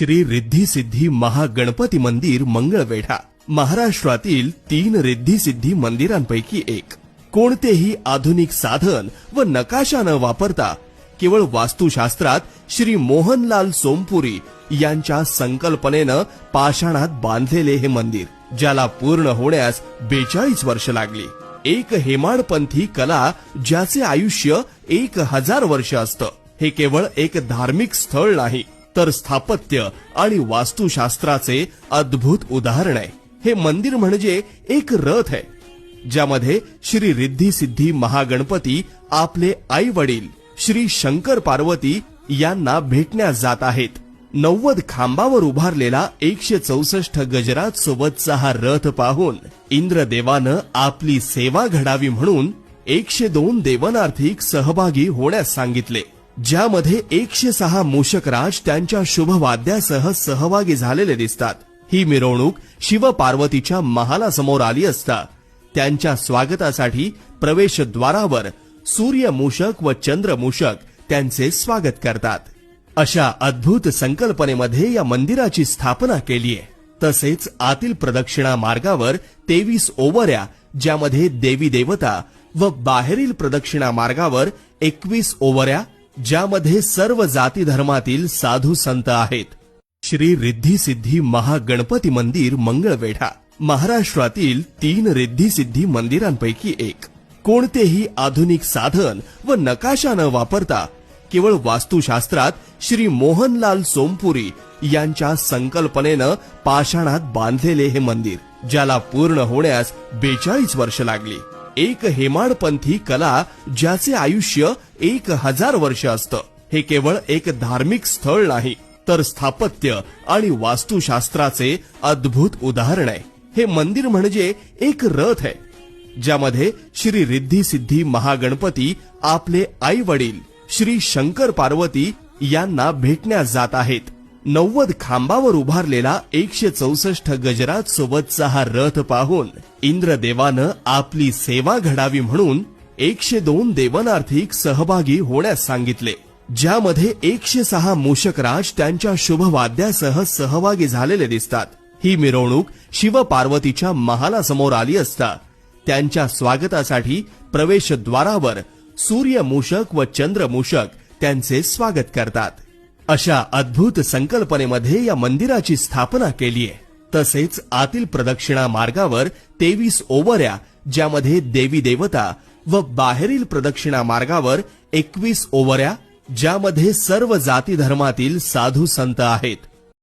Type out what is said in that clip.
श्री रिद्धी सिद्धी महागणपती मंदिर मंगळवेढा महाराष्ट्रातील तीन रिद्धी सिद्धी मंदिरांपैकी एक. कोणतेही आधुनिक साधन व नकाशा न वापरता केवळ वास्तुशास्त्रात श्री मोहनलाल सोमपुरी यांच्या संकल्पनेनं पाषाणात बांधलेले हे मंदिर ज्याला पूर्ण होण्यास बेचाळीस वर्ष लागली. एक हेमाडपंथी कला ज्याचे आयुष्य एक हजार वर्ष असतं. हे केवळ एक धार्मिक स्थळ नाही तर स्थापत्य आणि वास्तुशास्त्राचे अद्भुत उदाहरण आहे. हे मंदिर म्हणजे एक रथ आहे ज्यामध्ये श्री रिद्धी सिद्धी महागणपती आपले आई वडील श्री शंकर पार्वती यांना भेटण्यास जात आहेत. नव्वद खांबावर उभारलेला एकशे चौसष्ट गजरात सोबतचा हा रथ पाहून इंद्रदेवानं आपली सेवा घडावी म्हणून एकशे दोन देवनार्थिक सहभागी होण्यास सांगितले. ज्यामध्ये एकशे सहा मूषकराज त्यांच्या शुभवाद्यासह सहभागी झालेले दिसतात. ही मिरवणूक शिव पार्वतीच्या महालासमोर आली असता. त्यांच्या स्वागतासाठी प्रवेशद्वारावर सूर्य मूषक व चंद्र मूषक त्यांचे स्वागत करतात. अशा अद्भुत संकल्पनेमध्ये या मंदिराची स्थापना केली आहे. तसेच आतील प्रदक्षिणा मार्गावर तेवीस ओवऱ्या ज्यामध्ये देवी देवता व बाहेरील प्रदक्षिणा मार्गावर एकवीस ओवऱ्या ज्यामध्ये सर्व जाती धर्मातील साधू संत आहेत. श्री रिद्धी सिद्धी महागणपती मंदिर मंगळवेढा. महाराष्ट्रातील तीन रिद्धी सिद्धी मंदिरांपैकी एक. कोणतेही आधुनिक साधन व नकाशा न वापरता केवळ वास्तुशास्त्रात श्री मोहनलाल सोमपुरी यांच्या संकल्पनेनं पाषाणात बांधलेले हे मंदिर ज्याला पूर्ण होण्यास बेचाळीस वर्ष लागली. एक हेमाडपंथी कला ज्याचे आयुष्य एक हजार वर्ष असतं. हे केवळ एक धार्मिक स्थळ नाही तर स्थापत्य आणि वास्तुशास्त्राचे अद्भुत उदाहरण आहे. हे मंदिर म्हणजे एक रथ आहे ज्यामध्ये श्री रिद्धी सिद्धी महागणपती आपले आई वडील श्री शंकर पार्वती यांना भेटण्यास जात आहेत. नव्वद खांबावर उभारलेला एकशे चौसष्ट गजरात सोबतचा हा रथ पाहून इंद्रदेवानं आपली सेवा घडावी म्हणून एकशे दोन देवनार्थिक सहभागी होण्यास सांगितले. ज्यामध्ये एकशे सहा मूषकराज त्यांच्या शुभवाद्यासह सहभागी झालेले दिसतात. ही मिरवणूक शिव पार्वतीच्या महालासमोर आली असता त्यांच्या स्वागतासाठी प्रवेशद्वारावर सूर्य मूषक व चंद्र मूषक त्यांचे स्वागत करतात. अशा अद्भुत संकल्पनेमध्ये या मंदिराची स्थापना केली आहे. तसेच आतील प्रदक्षिणा मार्गावर तेवीस ओवऱ्या ज्यामध्ये देवी देवता व बाहेरील प्रदक्षिणा मार्गावर एकवीस ओवऱ्या ज्यामध्ये सर्व जाती धर्मातील साधू संत आहेत.